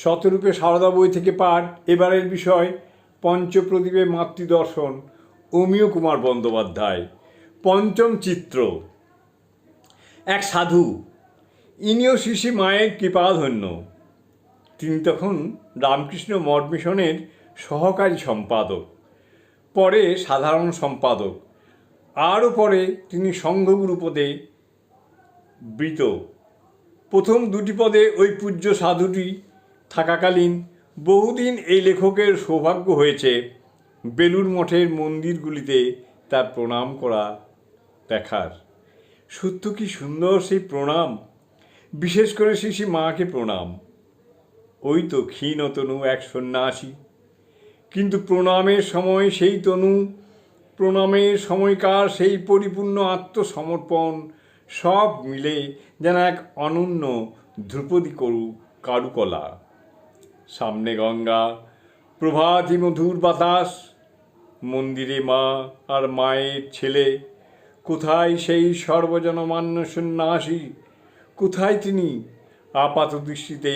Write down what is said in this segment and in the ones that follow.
শতরূপে সারদা বই থেকে পাঠ এবারের বিষয়, পঞ্চপ্রদীপে মাতৃদর্শন, অমিয় কুমার বন্দ্যোপাধ্যায়। পঞ্চম চিত্র। এক সাধু। ইনিও শিশি মায়ের কৃপাধন্য। তিনি তখন রামকৃষ্ণ মঠ মিশনের সহকারী সম্পাদক, পরে সাধারণ সম্পাদক। আরও পরে তিনি সংঘগুরু পদে বৃত। প্রথম দুটি পদে ওই পূজ্য সাধুটি থাকাকালীন বহুদিন এই লেখকের সৌভাগ্য হয়েছে বেলুর মঠের মন্দিরগুলিতে তার প্রণাম করা দেখার। সত্য কি সুন্দর সেই প্রণাম? বিশেষ করে শিশি মাকে প্রণাম। ওই তো ক্ষীণ তনু এক সন্ন্যাসী। কিন্তু প্রণামের সময় সেই তনু, প্রণামের সময়কার সেই পরিপূর্ণ আত্মসমর্পণ সব মিলে যেন এক অনন্য ধ্রুপদী করু কারুকলা। সামনে গঙ্গা, প্রভাতী মধুর বাতাস, মন্দিরে মা আর মায়ের ছেলে, কোথায় সেই সর্বজনমান্য সন্ন্যাসী, কোথায় তিনি? আপাত দৃষ্টিতে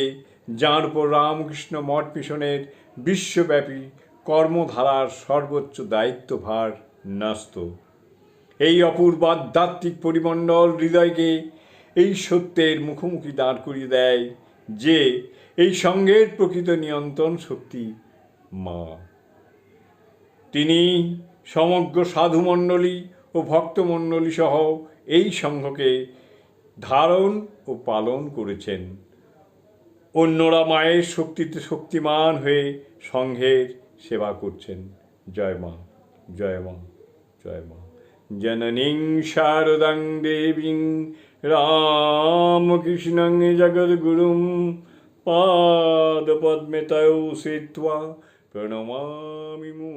যাঁর উপর রামকৃষ্ণ মঠ মিশনের বিশ্বব্যাপী কর্মধারার সর্বোচ্চ দায়িত্বভার ন্যস্ত। এই অপূর্ব আধ্যাত্মিক পরিমণ্ডল হৃদয়কে এই সত্যের মুখোমুখি দাঁড় করিয়ে দেয় যে এই সঙ্গের প্রকৃত নিয়ন্ত্রণ শক্তি মা। তিনি সমগ্র সাধুমণ্ডলী ও ভক্তমণ্ডলী সহ এই সংঘকে ধারণ ও পালন করেছেন। অন্যরা মায়ের শক্তিতে শক্তিমান হয়ে সংঘের সেবা করছেন। জয় মা জয় মা জয় মা। জননীং শারদাং দেবীং রামকৃষ্ণং জগদ্গুরুম পাদপদ্মে তয়ৌ সেত্বা প্রণমামি মূ